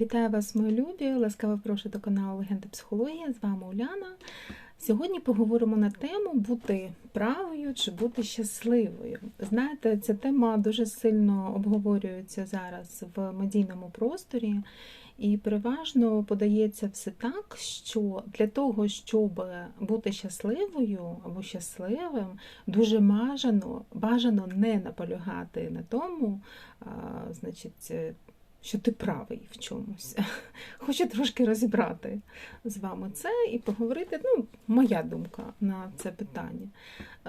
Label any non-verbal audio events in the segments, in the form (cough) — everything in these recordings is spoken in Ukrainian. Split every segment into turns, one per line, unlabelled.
Вітаю вас, мої любі! Ласкаво прошу до каналу Легенда Психологія. З вами Уляна. Сьогодні поговоримо на тему бути правою чи бути щасливою. Знаєте, ця тема дуже сильно обговорюється зараз в медійному просторі, і переважно подається все так, що для того, щоб бути щасливою або щасливим, дуже бажано, бажано не наполягати на тому, значить що ти правий в чомусь. (laughs) Хочу трошки розібрати з вами це і поговорити. Ну, моя думка на це питання.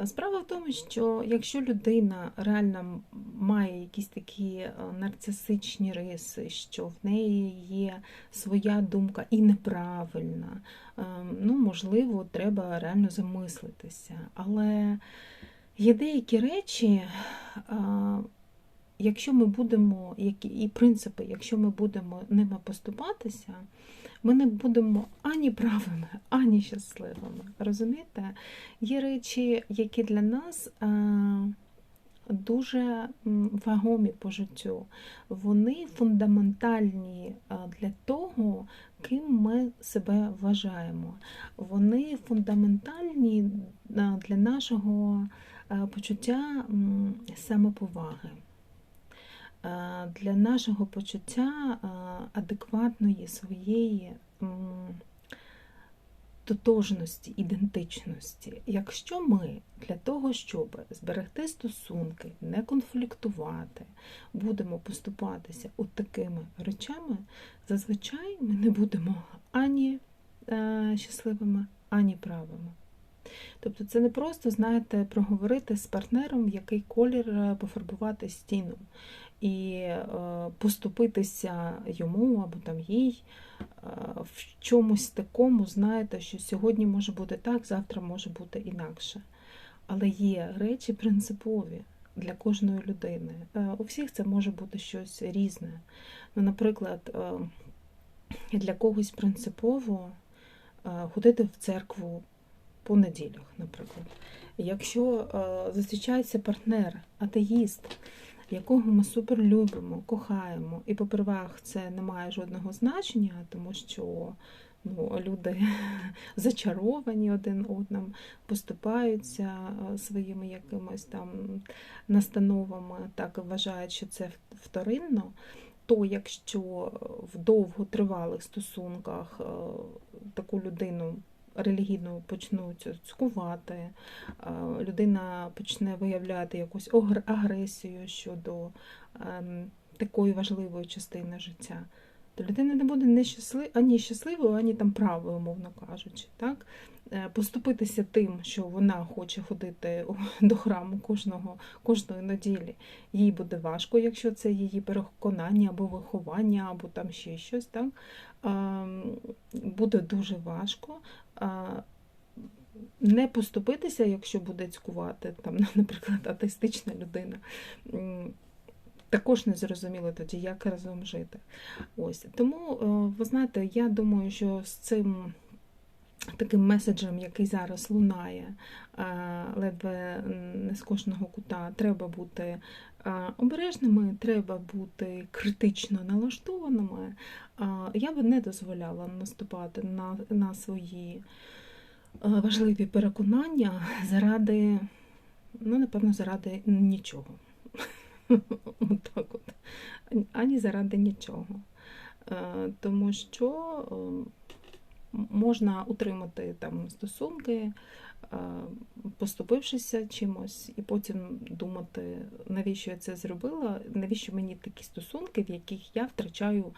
Справа в тому, що якщо людина реально має якісь такі е, нарцисичні риси, що в неї є своя думка і неправильна, е, ну, можливо, треба реально замислитися. Але є деякі речі. Е, якщо ми будемо, і принципи, якщо ми будемо ними поступатися, ми не будемо ані правими, ані щасливими. Розумієте? Є речі, які для нас дуже вагомі по життю. Вони фундаментальні для того, ким ми себе вважаємо. Вони фундаментальні для нашого почуття самоповаги. Для нашого почуття адекватної своєї тотожності, ідентичності. Якщо ми для того, щоб зберегти стосунки, не конфліктувати, будемо поступатися от такими речами, зазвичай ми не будемо ані е, щасливими, ані правими. Тобто це не просто, знаєте, проговорити з партнером, який колір пофарбувати стіну і е, поступитися йому або там їй е, в чомусь такому, знаєте, що сьогодні може бути так, завтра може бути інакше. Але є речі принципові для кожної людини. Е, у всіх це може бути щось різне. Ну, Наприклад, для когось принципово ходити в церкву по неділях, наприклад. Якщо зустрічається партнер, атеїст, якого ми супер любимо, кохаємо. І попервах це не має жодного значення, тому що ну, люди (laughs) зачаровані один одним, поступаються е, своїми якимось там настановами, так вважають, що це вторинно. То якщо в довготривалих стосунках е, таку людину релігійно почнуть цькувати, людина почне виявляти якусь агресію щодо ем, такої важливої частини життя, то людина не буде не щаслив, ані щасливою, ані там правою, умовно кажучи. Так? Е, поступитися тим, що вона хоче ходити (laughs) до храму кожного, кожної неділі, їй буде важко, якщо це її переконання або виховання, або там ще щось. Так? Буде дуже важко не поступитися, якщо буде цькувати, там, (laughs) наприклад, атеїстична людина. Також не зрозуміло тоді, як разом жити. Ось. Тому, е, ви знаєте, я думаю, що з цим таким меседжем, який зараз лунає, е, ледве не з кожного кута, треба бути е, обережними, треба бути критично налаштованими. Я би не дозволяла наступати на, на свої. Важливі переконання заради, ну, напевно, заради нічого. (laughs) Ані заради нічого. Е, тому що е, можна утримати там стосунки, поступившися чимось, і потім думати, навіщо я це зробила, навіщо мені такі стосунки, в яких я втрачаю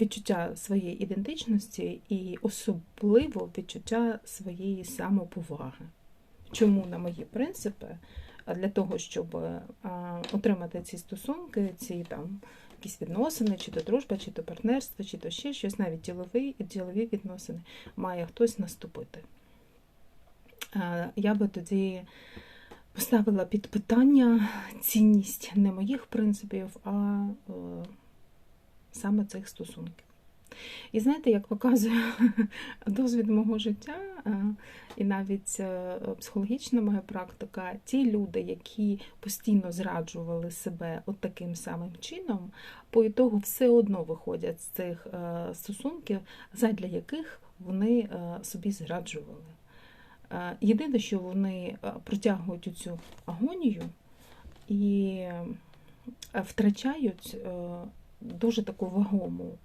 відчуття своєї ідентичності і особливо відчуття своєї самоповаги. Чому на мої принципи? Для того, щоб отримати ці стосунки, ці там якісь відносини, чи то дружба, чи то партнерство, чи то ще щось, навіть ділові, ділові відносини, має хтось наступити. Я би тоді поставила під питання цінність не моїх принципів, а е, саме цих стосунків. І знаєте, як показує (laughs) досвід мого життя, е, і навіть е, психологічна моя практика, ті люди, які постійно зраджували себе от таким самим чином, по ітогу все одно виходять з цих е, стосунків, задля яких вони собі зраджували. Єдине, що вони протягують цю агонію і втрачають дуже таку вагому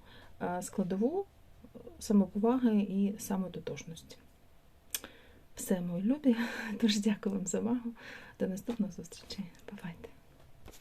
складову самоповаги і самодотожності. Все, мої любі. (laughs) Дуже дякую вам за увагу. До наступних зустрічей. Бувайте!